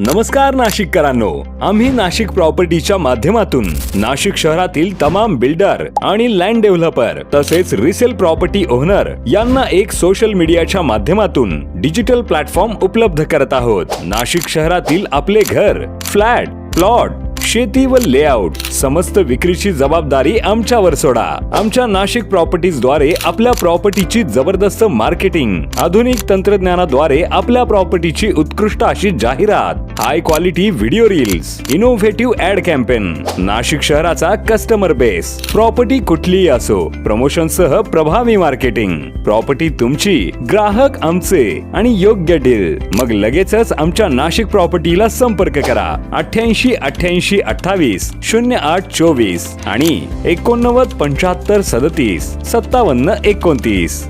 नमस्कार नाशिककरांनो. आम्ही नाशिक प्रॉपर्टीच्या माध्यमातून नाशिक शहरातील तमाम बिल्डर आणि लँड डेव्हलपर तसेच रिसेल प्रॉपर्टी ओनर यांना एक सोशल मीडियाच्या माध्यमातून डिजिटल प्लॅटफॉर्म उपलब्ध करत आहोत. नाशिक शहरातील आपले घर फ्लॅट प्लॉट शेती व लेआउट समस्त विक्रीची जबाबदारी आमच्यावर सोडा. आमच्या नाशिक प्रॉपर्टीजद्वारे आपल्या प्रॉपर्टीची जबरदस्त मार्केटिंग आधुनिक तंत्रज्ञानाद्वारे आपल्या प्रॉपर्टीची उत्कृष्ट अशी जाहिरात high quality video reels innovative ad campaign Nashik शहराचा कस्टमर बेस प्रॉपर्टी कुठलीही असो प्रमोशन सह प्रभावी मार्केटिंग प्रॉपर्टी तुमची ग्राहक आमचे आणि योग्य डील मग लगेचच आमच्या नाशिक प्रॉपर्टीला संपर्क करा. अठ्याऐंशी अठ्याऐंशी अठ्ठावीस शून्य आठ चोवीस आणि एकोणनव्वद पंच्याहत्तर सदतीस सत्तावन्न एकोणतीस.